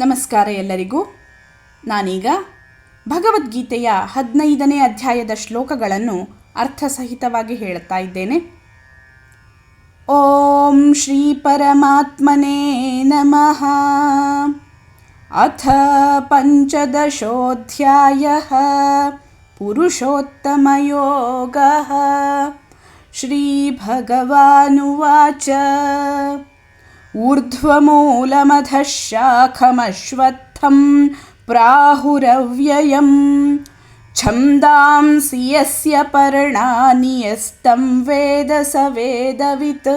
ನಮಸ್ಕಾರ ಎಲ್ಲರಿಗೂ. ನಾನೀಗ ಭಗವದ್ಗೀತೆಯ ಹದಿನೈದನೇ ಅಧ್ಯಾಯದ ಶ್ಲೋಕಗಳನ್ನು ಅರ್ಥಸಹಿತವಾಗಿ ಹೇಳುತ್ತಾ ಇದ್ದೇನೆ. ಓಂ ಶ್ರೀ ಪರಮಾತ್ಮನೇ ನಮಃ. ಅಥ ಪಂಚದಶೋಧ್ಯಾಯ ಪುರುಷೋತ್ತಮಯೋಗಃ. ಶ್ರೀಭಗವಾನುವಾಚ ऊर्ध्वमूलमधः शाखमश्वत्थं प्राहुरव्ययं छन्दांसि यस्य पर्णानि यस्तं वेद स वेदवित्।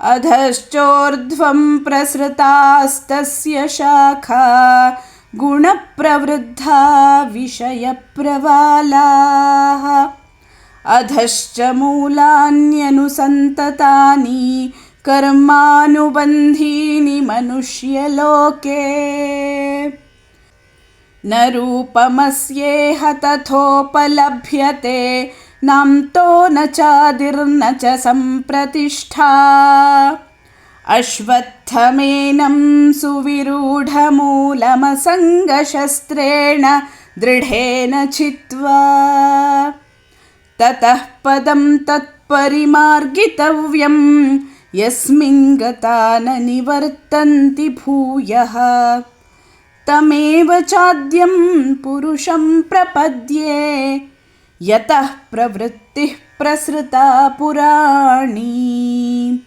अधश्चोर्ध्वं प्रसृतास्तस्य शाखा गुणप्रवृद्धा विषयप्रवालाः। अधश्च मूलान्यनुसन्ततानि कर्मानुबन्धीनि मनुष्यलोके। न रूपमस्येह तथोपलभ्यते नाम्तो न चादिर्न च सम्प्रतिष्ठा। अश्वत्थमेनं सुविरूढमूलमसङ्गशस्त्रेण दृढेन चित्वा। ततः पदं तत्परिमार्गितव्यं यस्मिन् गता न निवर्तन्ति भूयः। तमेव चाद्यं पुरुषं प्रपद्ये। यतः प्रवृत्तिः प्रसृता पुराणी।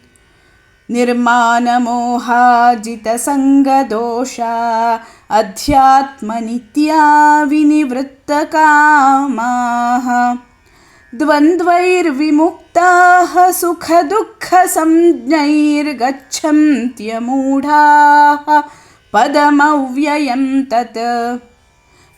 निर्मानमोहाजितसङ्गदोषा अध्यात्मनित्या विनिवृत्तकामाः द्वन्द्वैर्विमुक्ताः सुखदुःखसंज्ञैर्गच्छन्त्यमूढाः पदमव्ययं तत्।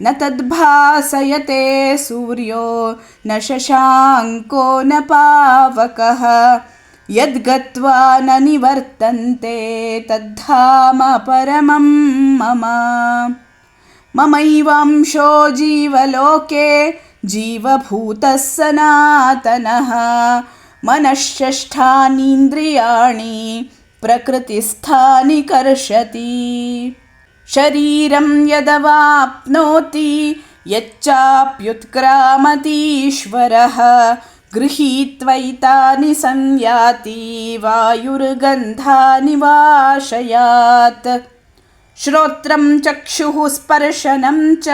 न तद्भासयते सूर्यो न शशाङ्को न पावकः। यद्गत्वा न निवर्तन्ते तद्धाम परमं मम। ममैवांशो जीवलोके जीवभूतः सनातनः। मनःषष्ठानीन्द्रियाणि प्रकृतिस्थानि कर्षति। शरीरं यदवाप्नोति यच्चाप्युत्क्रामतीश्वरः। गृहीत्वैतानि संयाति वायुर्गन्धानि वाशयात् श्रोत्रं चक्षुः स्पर्शनं च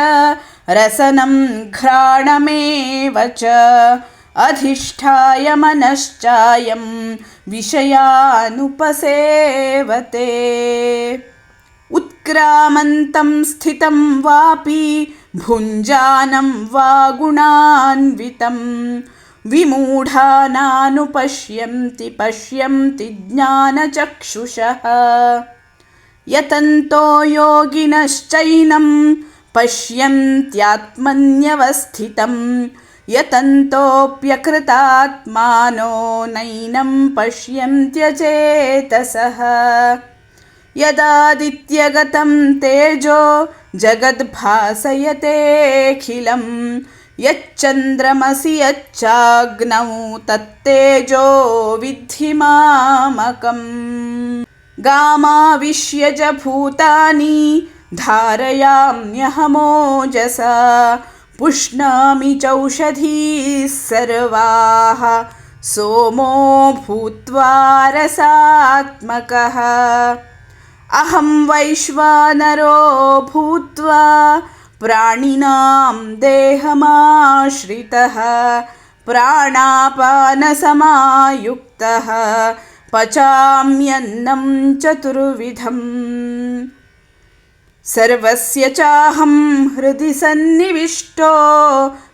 रसनं घ्राणमेव च। अधिष्ठाय मनश्चायं विषयानुपसेवते। उत्क्रामन्तं स्थितं वापि भुञ्जानं वा गुणान्वितं। विमूढानानुपश्यन्ति पश्यन्ति ज्ञानचक्षुषः यतन्तो योगिनश्चैनं पश्यन्त्यात्मन्यवस्थितं। यतन्तोऽप्यकृतात्मानो नैनं पश्यन्त्यचेतसः। यदादित्यगतं तेजो जगद्भासयतेऽखिलं यच्चन्द्रमसि यच्चाग्नौ तत्तेजो विद्धि मामकम् गामाविश्य च भूतानि धारयाम्यहमोजसा, पुष्णामि चौषधीः सर्वाः, सोमो भूत्वा रसात्मकः। अहं वैश्वानरो भूत्वा प्राणिनां देहमाश्रितः, प्राणापानसमायुक्तः। पचाम्यन्नं चतुर्विधम्। सर्वस्य चाहं हृदि सन्निविष्टो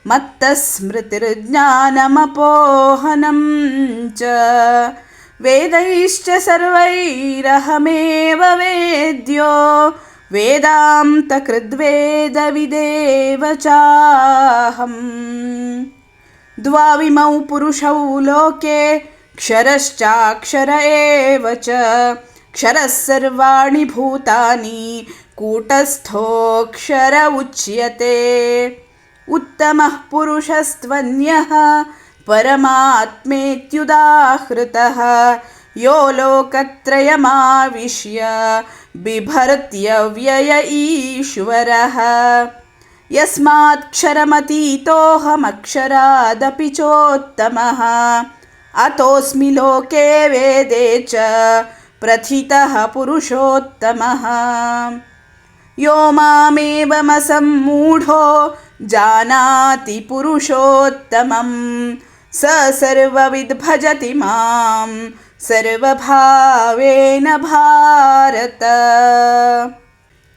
मत्तस्मृतिर्ज्ञानमपोहनं च। वेदैश्च सर्वैरहमेव वेद्यो वेदान्तकृद्वेदविदेव चाहम्। द्वाविमौ पुरुषौ लोके क्षरश्चाक्षर एव च। क्षरः सर्वाणि भूतानि कूटस्थोऽक्षर उच्यते। उत्तमः पुरुषस्त्वन्यः, परमात्मेत्युदाहृतः। यो लोकत्रयमाविश्य, बिभर्त्यव्यय ईश्वरः। यस्मात्क्षरमतीतोऽहमक्षरादपि चोत्तमः। अतोऽस्मि लोके वेदे च प्रथितः पुरुषोत्तमः। यो मामेवमसम्मूढो जानाति पुरुषोत्तमं स सर्वविद् भजति माँ सर्वभावेन भारत।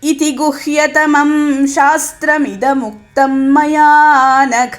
इति गुह्यतमं शास्त्रमिदमुक्तं मया नख।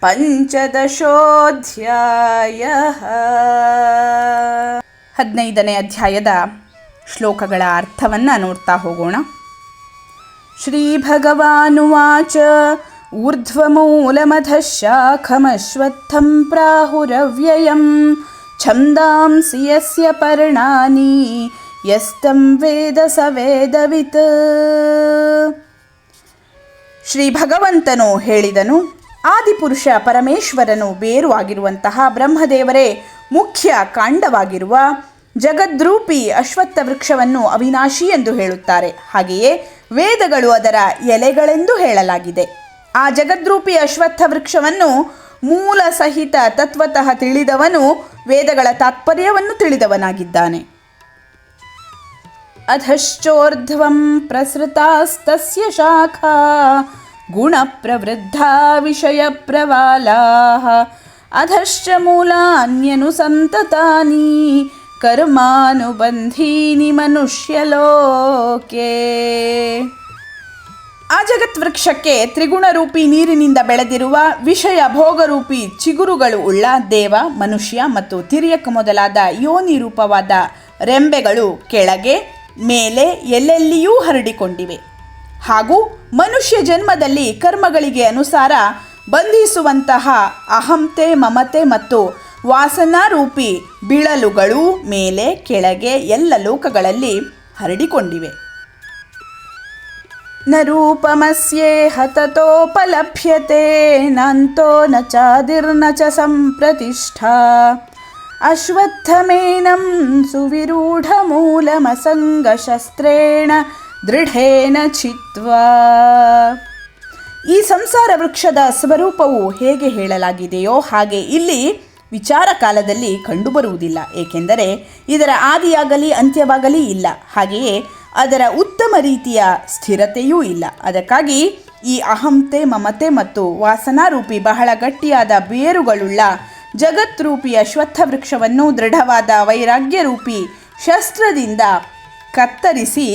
ಪಂಚದಶೋಧ್ಯಾಯ. ಹದಿನೈದನೇ ಅಧ್ಯಾಯದ ಶ್ಲೋಕಗಳ ಅರ್ಥವನ್ನು ನೋಡ್ತಾ ಹೋಗೋಣ. ಶ್ರೀ ಭಗವಾನುವಾಚ ಊರ್ಧ್ವಮೂಲಮಧ ಶಾಖಮಶ್ವತ್ಥಂ ಪ್ರಾಹುರವ್ಯಯಂ ಛಂದಾಂಸಿ ಯಸ್ಯ ಪರ್ಣಾನಿ ಯಸ್ತಂ ವೇದ ಸ ವೇದವಿತ್. ಶ್ರೀ ಭಗವಂತನು ಹೇಳಿದನು ಆದಿಪುರುಷ ಪರಮೇಶ್ವರನು ಬೇರು ಆಗಿರುವಂತಹ ಬ್ರಹ್ಮದೇವರೇ, ಮುಖ್ಯ ಕಾಂಡವಾಗಿರುವ ಜಗದ್ರೂಪಿ ಅಶ್ವತ್ಥ ವೃಕ್ಷವನ್ನು ಅವಿನಾಶಿ ಎಂದು ಹೇಳುತ್ತಾರೆ. ಹಾಗೆಯೇ ವೇದಗಳು ಅದರ ಎಲೆಗಳೆಂದು ಹೇಳಲಾಗಿದೆ. ಆ ಜಗದ್ರೂಪಿ ಅಶ್ವತ್ಥ ವೃಕ್ಷವನ್ನು ಮೂಲ ಸಹಿತ ತತ್ವತಃ ತಿಳಿದವನು ವೇದಗಳ ತಾತ್ಪರ್ಯವನ್ನು ತಿಳಿದವನಾಗಿದ್ದಾನೆ. ಅಧಶ್ಚೋರ್ಧ್ವಂ ಪ್ರಸೃತಾಸ್ತಸ್ಯ ಶಾಖಾ ಗುಣಪ್ರವೃದ್ಧಾ ವಿಷಯಪ್ರವಾಲಾः ಅಧಶ್ಚ ಮೂಲಾನ್ಯನುಸಂತತಾನಿ ಕರ್ಮಾನುಬಂಧೀನಿ ಮನುಷ್ಯಲೋಕೆ. ಆ ಜಗತ್ ವೃಕ್ಷಕ್ಕೆ ತ್ರಿಗುಣರೂಪಿ ನೀರಿನಿಂದ ಬೆಳೆದಿರುವ ವಿಷಯ ಭೋಗರೂಪಿ ಚಿಗುರುಗಳು ಉಳ್ಳ ದೇವ, ಮನುಷ್ಯ ಮತ್ತು ತಿರ್ಯಕ ಮೊದಲಾದ ಯೋನಿ ರೂಪವಾದ ರೆಂಬೆಗಳು ಕೆಳಗೆ, ಮೇಲೆ ಎಲ್ಲೆಲ್ಲಿಯೂ ಹರಡಿಕೊಂಡಿವೆ. ಹಾಗೂ ಮನುಷ್ಯ ಜನ್ಮದಲ್ಲಿ ಕರ್ಮಗಳಿಗೆ ಅನುಸಾರ ಬಂಧಿಸುವಂತಹ ಅಹಂತೆ, ಮಮತೆ ಮತ್ತು ವಾಸನಾರೂಪಿ ಬಿಳಲುಗಳು ಮೇಲೆ, ಕೆಳಗೆ ಎಲ್ಲ ಲೋಕಗಳಲ್ಲಿ ಹರಡಿಕೊಂಡಿವೆ. ನ ರೂಪಮಸ್ಯೆ ಹತತೋಪಲಭ್ಯತೆ, ನಂತೋ ನ ಚಾದಿರ್ನ ಚ ಸಂಪ್ರತಿಷ್ಠಾ. ಅಶ್ವತ್ಥಮೇನಂ ಸುವಿರೂಢಮೂಲಮಸಂಗಶಸ್ತ್ರೇಣ ದೃಢೇನ ಚಿತ್ವಾ. ಈ ಸಂಸಾರ ವೃಕ್ಷದ ಸ್ವರೂಪವು ಹೇಗೆ ಹೇಳಲಾಗಿದೆಯೋ ಹಾಗೆ ಇಲ್ಲಿ ವಿಚಾರ ಕಾಲದಲ್ಲಿ ಕಂಡುಬರುವುದಿಲ್ಲ, ಏಕೆಂದರೆ ಇದರ ಆದಿಯಾಗಲಿ ಅಂತ್ಯವಾಗಲಿ ಇಲ್ಲ. ಹಾಗೆಯೇ ಅದರ ಉತ್ತಮ ರೀತಿಯ ಸ್ಥಿರತೆಯೂ ಇಲ್ಲ. ಅದಕ್ಕಾಗಿ ಈ ಅಹಂತೆ, ಮಮತೆ ಮತ್ತು ವಾಸನಾರೂಪಿ ಬಹಳ ಗಟ್ಟಿಯಾದ ಬೇರುಗಳುಳ್ಳ ಜಗತ್ರೂಪಿಯ ಅಶ್ವತ್ಥ ವೃಕ್ಷವನ್ನು ದೃಢವಾದ ವೈರಾಗ್ಯ ರೂಪಿ ಶಸ್ತ್ರದಿಂದ ಕತ್ತರಿಸಿ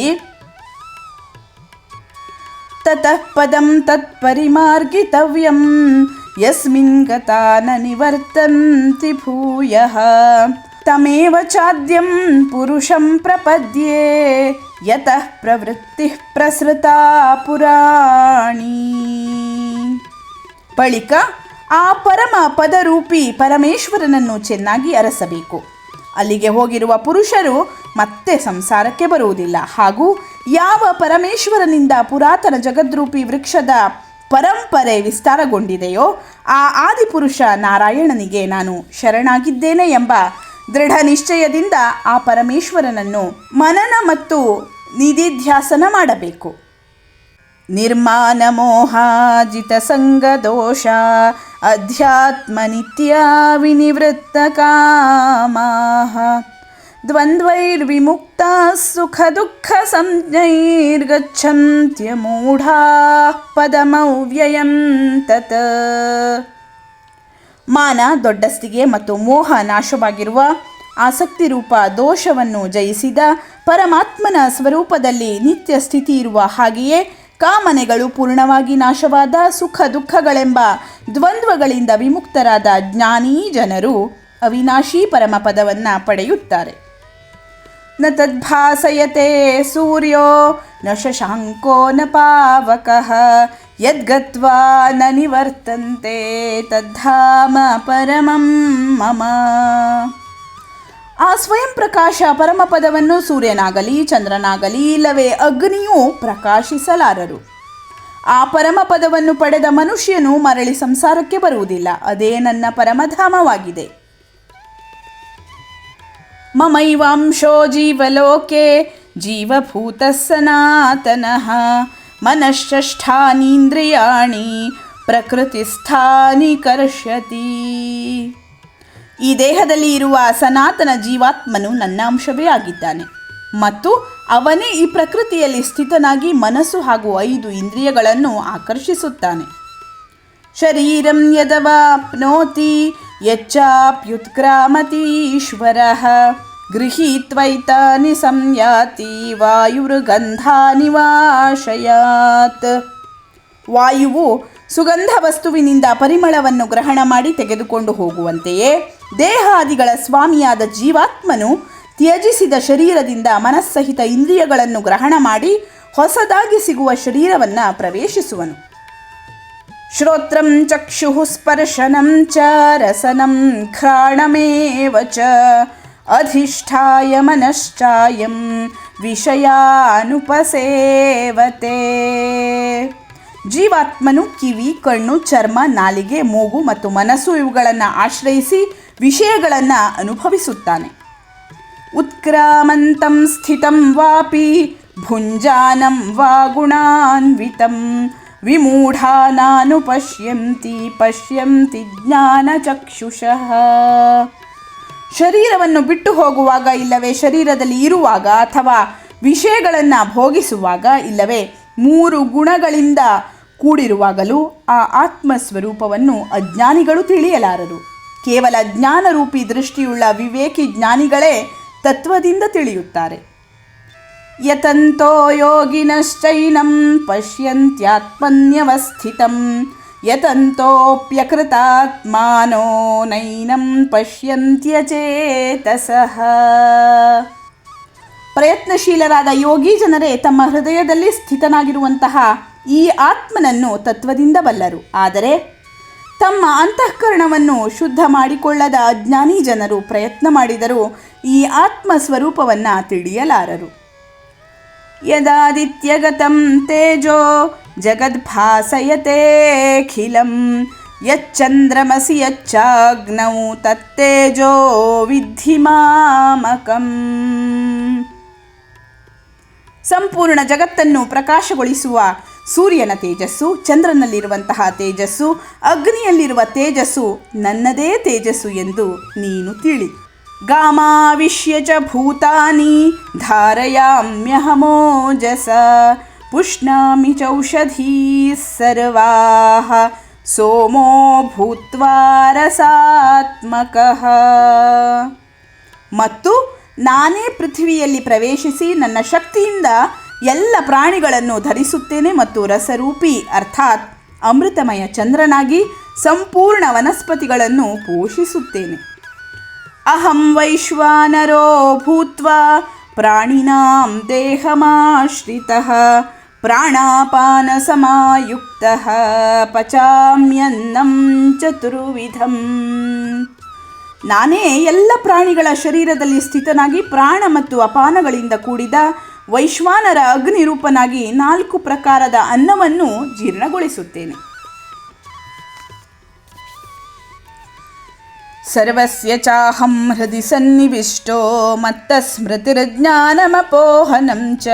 ತತಃ ಪದಂ ತತ್ಪರಿಮಾರ್ಗಿತವ್ಯಂ ಯಸ್ಮಿನ್ गता न ನಿವರ್ತಂತಿ ಭೂಯಃ ತಮೇವ ಚಾದ್ಯಂ ಪುರುಷಂ ಪ್ರಪದ್ಯೆ ಯತ ಪ್ರವೃತ್ತಿ ಪ್ರಸೃತಾ ಪುರಾಣಿ ಬಳಿಕ ಆ ಪರಮ ಪದರೂಪಿ ಪರಮೇಶ್ವರನನ್ನು ಚೆನ್ನಾಗಿ ಅರಸಬೇಕು. ಅಲ್ಲಿಗೆ ಹೋಗಿರುವ ಪುರುಷರು ಮತ್ತೆ ಸಂಸಾರಕ್ಕೆ ಬರುವುದಿಲ್ಲ. ಹಾಗೂ ಯಾವ ಪರಮೇಶ್ವರನಿಂದ ಪುರಾತನ ಜಗದ್ರೂಪಿ ವೃಕ್ಷದ ಪರಂಪರೆ ವಿಸ್ತಾರಗೊಂಡಿದೆಯೋ, ಆ ಆದಿಪುರುಷ ನಾರಾಯಣನಿಗೆ ನಾನು ಶರಣಾಗಿದ್ದೇನೆ ಎಂಬ ದೃಢ ನಿಶ್ಚಯದಿಂದ ಆ ಪರಮೇಶ್ವರನನ್ನು ಮನನ ಮತ್ತು ನಿಧಿಧ್ಯಾಸನ ಮಾಡಬೇಕು. ನಿರ್ಮಾಣ ಮೋಹಾಜಿತ ಸಂಗದೋಷ ಅಧ್ಯಾತ್ಮ ನಿತ್ಯ ವಿನಿವೃತ್ತ ಕಾಮಾಹ. ದ್ವಂದ್ವೈರ್ವಿಮುಕ್ತ ಸುಖ ದುಃಖ तत् ಮಾನ ದೊಡ್ಡಸ್ತಿಗೆ ಮತ್ತು ಮೋಹ ನಾಶವಾಗಿರುವ ಆಸಕ್ತಿ ರೂಪ ದೋಷವನ್ನು ಜಯಿಸಿದ ಪರಮಾತ್ಮನ ಸ್ವರೂಪದಲ್ಲಿ ನಿತ್ಯ ಸ್ಥಿತಿ ಇರುವ ಹಾಗೆಯೇ ಕಾಮನೆಗಳು ಪೂರ್ಣವಾಗಿ ನಾಶವಾದ ಸುಖ ದುಃಖಗಳೆಂಬ ದ್ವಂದ್ವಗಳಿಂದ ವಿಮುಕ್ತರಾದ ಜ್ಞಾನೀ ಜನರು ಅವಿನಾಶಿ ಪರಮಪದವನ್ನು ಪಡೆಯುತ್ತಾರೆ. ನ ತದ್ಭಾಸಯತೆ ಸೂರ್ಯೋ ನ ಶಶಾಂಕೋ ನ ಪಾವಕಃ ಯದ್ಗತ್ವಾ ನ ನಿವರ್ತಂತೆ ತದ್ಧಾಮ ಪರಮಂ ಮಮ. ಆ ಸ್ವಯಂ ಪ್ರಕಾಶ ಪರಮಪದವನ್ನು ಸೂರ್ಯನಾಗಲಿ, ಚಂದ್ರನಾಗಲಿ, ಇಲ್ಲವೇ ಅಗ್ನಿಯೂ ಪ್ರಕಾಶಿಸಲಾರರು. ಆ ಪರಮಪದವನ್ನು ಪಡೆದ ಮನುಷ್ಯನು ಮರಳಿ ಸಂಸಾರಕ್ಕೆ ಬರುವುದಿಲ್ಲ, ಅದೇ ನನ್ನ ಪರಮಧಾಮವಾಗಿದೆ. ಮಮೈವಾಂಶೋ ಜೀವಲೋಕೆ ಜೀವಭೂತ ಸನಾತನಃ ಮನಃಷ್ಠಾನೀಂದ್ರಿಯಾಣಿ ಪ್ರಕೃತಿಸ್ಥಾನಿ ಕರ್ಷತಿ ಈ ದೇಹದಲ್ಲಿ ಇರುವ ಸನಾತನ ಜೀವಾತ್ಮನು ನನ್ನ ಅಂಶವೇ ಆಗಿದ್ದಾನೆ. ಮತ್ತು ಅವನೇ ಈ ಪ್ರಕೃತಿಯಲ್ಲಿ ಸ್ಥಿತನಾಗಿ ಮನಸ್ಸು ಹಾಗೂ ಐದು ಇಂದ್ರಿಯಗಳನ್ನು ಆಕರ್ಷಿಸುತ್ತಾನೆ. ಶರೀರಂ ಯದವಾಪ್ನೋತಿ ಯಚ್ಚಾಪ್ಯುತ್ಕ್ರಾಮತಿ ಈಶ್ವರಃ ಗೃಹೀತ್ವೈತಾನಿ ಸಂಯಾತಿ ವಾಯುರ್ಗಂಧಾನಿ ವಾಶಯಾತ್ ವಾಯುವು ಸುಗಂಧ ವಸ್ತುವಿನಿಂದ ಪರಿಮಳವನ್ನು ಗ್ರಹಣ ಮಾಡಿ ತೆಗೆದುಕೊಂಡು ಹೋಗುವಂತೆಯೇ ದೇಹಾದಿಗಳ ಸ್ವಾಮಿಯಾದ ಜೀವಾತ್ಮನು ತ್ಯಜಿಸಿದ ಶರೀರದಿಂದ ಮನಸ್ಸಹಿತ ಇಂದ್ರಿಯಗಳನ್ನು ಗ್ರಹಣ ಮಾಡಿ ಹೊಸದಾಗಿ ಸಿಗುವ ಶರೀರವನ್ನು ಪ್ರವೇಶಿಸುವನು. ಶ್ರೋತ್ರಂ ಚಕ್ಷುಃ ಸ್ಪರ್ಶನಂ ಚ ಘ್ರಾಣಮೇವ ಚ ಅಧಿಷ್ಠಾಯ ಮನಶ್ಚಾಯಂ ವಿಷಯಾನುಪಸೇವತೆ ಜೀವಾತ್ಮನು ಕಿವಿ, ಕಣ್ಣು, ಚರ್ಮ, ನಾಲಿಗೆ, ಮೂಗು ಮತ್ತು ಮನಸ್ಸು ಇವುಗಳನ್ನು ಆಶ್ರಯಿಸಿ ವಿಷಯಗಳನ್ನು ಅನುಭವಿಸುತ್ತಾನೆ. ಉತ್ಕ್ರಾಮಂತಂ ಸ್ಥಿತಂ ವಾಪಿ ಭುಂಜಾನಂ ವಾ ಗುಣಾನ್ವಿತಂ ವಿಮೂಢಾನಾನು ಪಶ್ಯಂತಿ ಪಶ್ಯಂತಿ ಜ್ಞಾನ ಚಕ್ಷುಷಃ ಶರೀರವನ್ನು ಬಿಟ್ಟು ಹೋಗುವಾಗ ಇಲ್ಲವೇ ಶರೀರದಲ್ಲಿ ಇರುವಾಗ ಅಥವಾ ವಿಷಯಗಳನ್ನು ಭೋಗಿಸುವಾಗ ಇಲ್ಲವೇ ಮೂರು ಗುಣಗಳಿಂದ ಕೂಡಿರುವಾಗಲೂ ಆ ಆತ್ಮಸ್ವರೂಪವನ್ನು ಅಜ್ಞಾನಿಗಳು ತಿಳಿಯಲಾರರು. ಕೇವಲ ಜ್ಞಾನರೂಪಿ ದೃಷ್ಟಿಯುಳ್ಳ ವಿವೇಕಿ ಜ್ಞಾನಿಗಳೇ ತತ್ವದಿಂದ ತಿಳಿಯುತ್ತಾರೆ. ಯತಂತೋ ಯೋಗಿನಶ್ಚೈನಂ ಪಶ್ಯಂತ್ಯಾತ್ಮನ್ಯವಸ್ಥಿತಂ ಯತಂತೋಪ್ಯಕೃತಾತ್ಮಾನೋ ನೈನಂ ಪಶ್ಯಂತ್ಯಚೇತಸಃ ಪ್ರಯತ್ನಶೀಲರಾದ ಯೋಗಿ ಜನರೇ, ತಮ್ಮ ಹೃದಯದಲ್ಲಿ ಸ್ಥಿತನಾಗಿರುವಂತಹ ಈ ಆತ್ಮನನ್ನು ತತ್ವದಿಂದ ಬಲ್ಲರು. ಆದರೆ, ತಮ್ಮ ಅಂತಃಕರಣವನ್ನು ಶುದ್ಧ ಮಾಡಿಕೊಳ್ಳದ ಅಜ್ಞಾನಿ ಜನರು ಪ್ರಯತ್ನ ಮಾಡಿದರೂ ಈ ಆತ್ಮ ಸ್ವರೂಪವನ್ನು ತಿಳಿಯಲಾರರು. ಯದಾದಿತ್ಯಗತಂ ತೇಜೋ ಜಗದ್ಭಾಸಯತೆಖಿಲಂ ಯಚ್ಚಂದ್ರಮಸಿ ಯಚ್ಚಾಗ್ನೌ ತತ್ತೇಜೋ ವಿಧಿ ಮಾಮಕಂ ಸಂಪೂರ್ಣ ಜಗತ್ತನ್ನು ಪ್ರಕಾಶಗೊಳಿಸುವ ಸೂರ್ಯನ ತೇಜಸ್ಸು, ಚಂದ್ರನಲ್ಲಿರುವಂತಹ ತೇಜಸ್ಸು, ಅಗ್ನಿಯಲ್ಲಿರುವ ತೇಜಸ್ಸು ನನ್ನದೇ ತೇಜಸ್ಸು ಎಂದು ನೀನು ತಿಳಿ. ಗಾಮಾವಿಶ್ಯ ಚ ಭೂತಾನಿ, ಧಾರಯಾಮ್ಯಹಮೋಜಸ पुष्णामि ಚೌಷಧೀ ಸರ್ವಾಹ ಸೋಮೋ ಭೂತ್ವಾ ರಸಾತ್ಮಕಃ. ಮತ್ತು ನಾನೇ ಪೃಥ್ವಿಯಲ್ಲಿ ಪ್ರವೇಶಿಸಿ ನನ್ನ ಶಕ್ತಿಯಿಂದ ಎಲ್ಲ ಪ್ರಾಣಿಗಳನ್ನು ಧರಿಸುತ್ತೇನೆ ಮತ್ತು ರಸರೂಪಿ, ಅರ್ಥಾತ್ ಅಮೃತಮಯ ಚಂದ್ರನಾಗಿ ಸಂಪೂರ್ಣ ವನಸ್ಪತಿಗಳನ್ನು ಪೋಷಿಸುತ್ತೇನೆ. ಅಹಂ ವೈಶ್ವಾನರೋ ಭೂತ್ವಾ ಪ್ರಾಣಿನಾಂ ದೇಹಮಾಶ್ರಿತಃ ಪ್ರಾಣಾಪಾನ ಸಮಾಯುಕ್ತಃ ಪಚಾಮ್ಯನ್ನಂ ಚತುರ್ವಿಧಂ ನಾನೇ ಎಲ್ಲ ಪ್ರಾಣಿಗಳ ಶರೀರದಲ್ಲಿ ಸ್ಥಿತನಾಗಿ ಪ್ರಾಣ ಮತ್ತು ಅಪಾನಗಳಿಂದ ಕೂಡಿದ ವೈಶ್ವಾನರ ಅಗ್ನಿರೂಪನಾಗಿ ನಾಲ್ಕು ಪ್ರಕಾರದ ಅನ್ನವನ್ನು ಜೀರ್ಣಗೊಳಿಸುತ್ತೇನೆ. ಸರ್ವಸ್ಯ ಚಾಹಂ ಹೃದಯ ಸನ್ನಿವಿಷ್ಟೋ ಮತ್ತ ಸ್ಮೃತಿರ್ಜ್ಞಾನಮಪೋಹನಂ ಚ.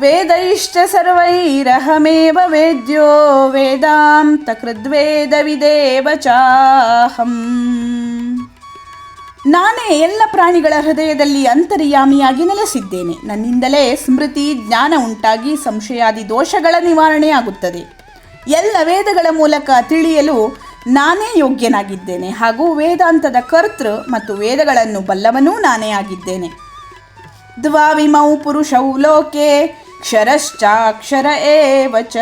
ವೇದೈಶ್ಚ ಸರ್ವೈರಹಮೇವ ವೇದ್ಯೋ ವೇದಾಂತ ಕೃದ್ವೇದವಿದೇವ ಚಾಹಂ. ನಾನೇ ಎಲ್ಲ ಪ್ರಾಣಿಗಳ ಹೃದಯದಲ್ಲಿ ಅಂತರ್ಯಾಮಿಯಾಗಿ ನೆಲೆಸಿದ್ದೇನೆ. ನನ್ನಿಂದಲೇ ಸ್ಮೃತಿ, ಜ್ಞಾನ ಉಂಟಾಗಿ ಸಂಶಯಾದಿ ದೋಷಗಳ ನಿವಾರಣೆಯಾಗುತ್ತದೆ. ಎಲ್ಲ ವೇದಗಳ ಮೂಲಕ ತಿಳಿಯಲು ನಾನೇ ಯೋಗ್ಯನಾಗಿದ್ದೇನೆ ಹಾಗೂ ವೇದಾಂತದ ಕರ್ತೃ ಮತ್ತು ವೇದಗಳನ್ನು ಬಲ್ಲವನೂ ನಾನೇ ಆಗಿದ್ದೇನೆ. ದ್ವಾವಿಮೌ ಪುರುಷೌ ಲೋಕೆ, ಕ್ಷರಶ್ಚಾಕ್ಷರ ಏವಚ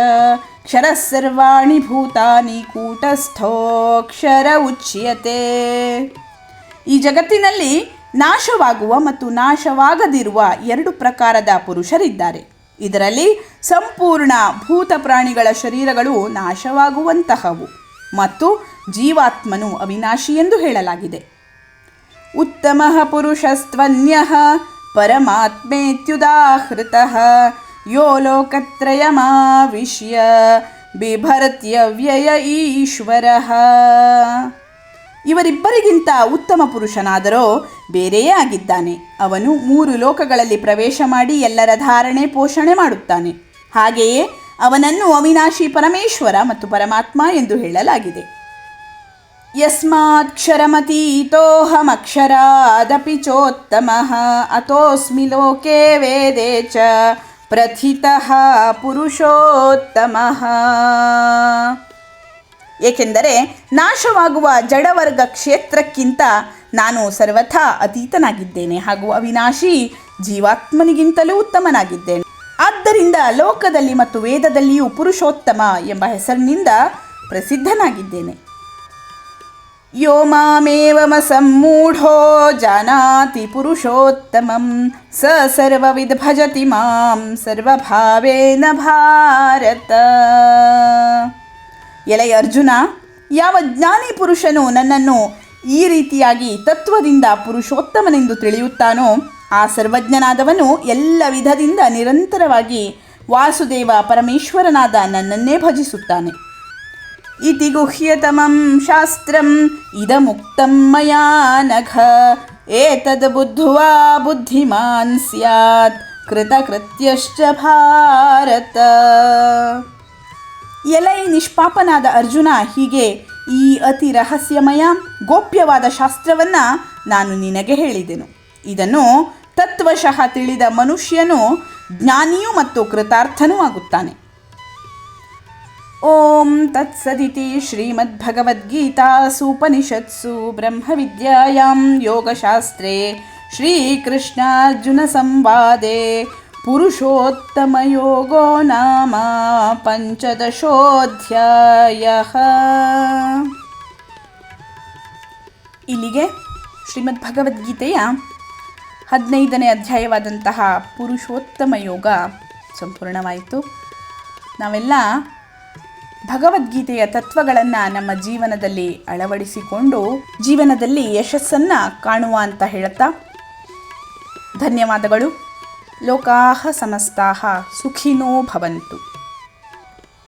ಕ್ಷರ ಸರ್ವಾಣಿ ಭೂತಾನಿ ಕೂಟಸ್ಥೋಕ್ಷರ ಉಚ್ಯತೆ. ಈ ಜಗತ್ತಿನಲ್ಲಿ ನಾಶವಾಗುವ ಮತ್ತು ನಾಶವಾಗದಿರುವ ಎರಡು ಪ್ರಕಾರದ ಪುರುಷರಿದ್ದಾರೆ. ಇದರಲ್ಲಿ ಸಂಪೂರ್ಣ ಭೂತ ಪ್ರಾಣಿಗಳ ಶರೀರಗಳು ನಾಶವಾಗುವಂತಹವು. ಮತ್ತು ಜೀವಾತ್ಮನು ಅವಿನಾಶಿ ಎಂದು ಹೇಳಲಾಗಿದೆ. ಉತ್ತಮ ಪುರುಷಸ್ತ್ವನ್ಯ ಪರಮಾತ್ಮೇತ್ಯುದಾಹೃತ ಯೋ ಲೋಕತ್ರಯಮಾವಿಶ್ಯ ಬಿಭರ್ತ್ಯವ್ಯಯ ಈಶ್ವರಃ. ಇವರಿಬ್ಬರಿಗಿಂತ ಉತ್ತಮ ಪುರುಷನಾದರೋ ಬೇರೆಯೇ ಆಗಿದ್ದಾನೆ. ಅವನು ಮೂರು ಲೋಕಗಳಲ್ಲಿ ಪ್ರವೇಶ ಮಾಡಿ ಎಲ್ಲರ ಧಾರಣೆ ಪೋಷಣೆ ಮಾಡುತ್ತಾನೆ. ಹಾಗೆಯೇ ಅವನನ್ನು ಅವಿನಾಶಿ ಪರಮೇಶ್ವರ ಮತ್ತು ಪರಮಾತ್ಮ ಎಂದು ಹೇಳಲಾಗಿದೆ. ಯಸ್ಮಾಕ್ಷರಮತೀತೋಹಮಕ್ಷರಾದಪಿ ಚೋತ್ತಮ, ಅಥೋಸ್ಮಿ ಲೋಕೆ ವೇದೆ ಚ ಪ್ರಥಿತಃ ಪುರುಷೋತ್ತಮ. ಏಕೆಂದರೆ ನಾಶವಾಗುವ ಜಡವರ್ಗ ಕ್ಷೇತ್ರಕ್ಕಿಂತ ನಾನು ಸರ್ವಥಾ ಅತೀತನಾಗಿದ್ದೇನೆ ಹಾಗೂ ಅವಿನಾಶಿ ಜೀವಾತ್ಮನಿಗಿಂತಲೂ ಉತ್ತಮನಾಗಿದ್ದೇನೆ. ಆದ್ದರಿಂದ ಲೋಕದಲ್ಲಿ ಮತ್ತು ವೇದದಲ್ಲಿಯೂ ಪುರುಷೋತ್ತಮ ಎಂಬ ಹೆಸರಿನಿಂದ ಪ್ರಸಿದ್ಧನಾಗಿದ್ದೇನೆ. ಯೋ ಮಾಮೇವಮ ಸಂಮೂಢೋ ಜಾನಾತಿ ಪುರುಷೋತ್ತಮಂ, ಸ ಸರ್ವವಿದ್ ಭಜತಿ ಮಾಂ ಸರ್ವಭಾವೇನ ಭಾರತ. ಎಲೆಯ ಅರ್ಜುನ, ಯಾವ ಜ್ಞಾನಿ ಪುರುಷನು ನನ್ನನ್ನು ಈ ರೀತಿಯಾಗಿ ತತ್ವದಿಂದ ಪುರುಷೋತ್ತಮನೆಂದು ತಿಳಿಯುತ್ತಾನೋ ಆ ಸರ್ವಜ್ಞನಾದವನು ಎಲ್ಲ ವಿಧದಿಂದ ನಿರಂತರವಾಗಿ ವಾಸುದೇವ ಪರಮೇಶ್ವರನಾದ ನನ್ನನ್ನೇ ಭಜಿಸುತ್ತಾನೆ. ಇತಿ ಗುಹ್ಯತಮಂ ಶಾಸ್ತ್ರಂ ಇದಮುಕ್ತಂ ಮಯಾ ನಘ. ಏತದ್ ಬುದ್ಧುವಾ ಬುದ್ಧಿಮಾನ್ ಸ್ಯಾತ್. ಕೃತಕೃತ್ಯಶ್ಚ ಭಾರತ. ಎಲೈ ನಿಷ್ಪಾಪನಾದ ಅರ್ಜುನ ಹೀಗೆ ಈ ಅತಿ ರಹಸ್ಯಮಯ ಗೋಪ್ಯವಾದ ಶಾಸ್ತ್ರವನ್ನು ನಾನು ನಿನಗೆ ಹೇಳಿದೆನು. ಇದನ್ನು ತತ್ವಶಃ ತಿಳಿದ ಮನುಷ್ಯನು ಜ್ಞಾನಿಯೂ ಮತ್ತು ಕೃತಾರ್ಥನೂ ಆಗುತ್ತಾನೆ. ಓಂ ತತ್ಸದಿತಿ ಶ್ರೀಮದ್ಭಗವದ್ಗೀತಾಸೂಪನಿಷತ್ಸು ಬ್ರಹ್ಮವಿದ್ಯಾಯಾಂ ಯೋಗಶಾಸ್ತ್ರೇ ಶ್ರೀಕೃಷ್ಣಾರ್ಜುನ ಸಂವಾದೆ ಪುರುಷೋತ್ತಮಯೋಗೋ ನಾಮ ಪಂಚದಶೋಧ್ಯಾಯ. ಇಲ್ಲಿಗೆ ಶ್ರೀಮದ್ ಭಗವದ್ಗೀತೆಯ ಹದಿನೈದನೇ ಅಧ್ಯಾಯವಾದಂತಹ ಪುರುಷೋತ್ತಮ ಯೋಗ ಸಂಪೂರ್ಣವಾಯಿತು. ನಾವೆಲ್ಲ ಭಗವದ್ಗೀತೆಯ ತತ್ವಗಳನ್ನು ನಮ್ಮ ಜೀವನದಲ್ಲಿ ಅಳವಡಿಸಿಕೊಂಡು ಜೀವನದಲ್ಲಿ ಯಶಸ್ಸನ್ನು ಕಾಣುವ ಅಂತ ಹೇಳುತ್ತಾ? ಧನ್ಯವಾದಗಳು. ಲೋಕಾಹ ಸಮಸ್ತಾಹ ಸುಖಿನೋ ಭವಂತು.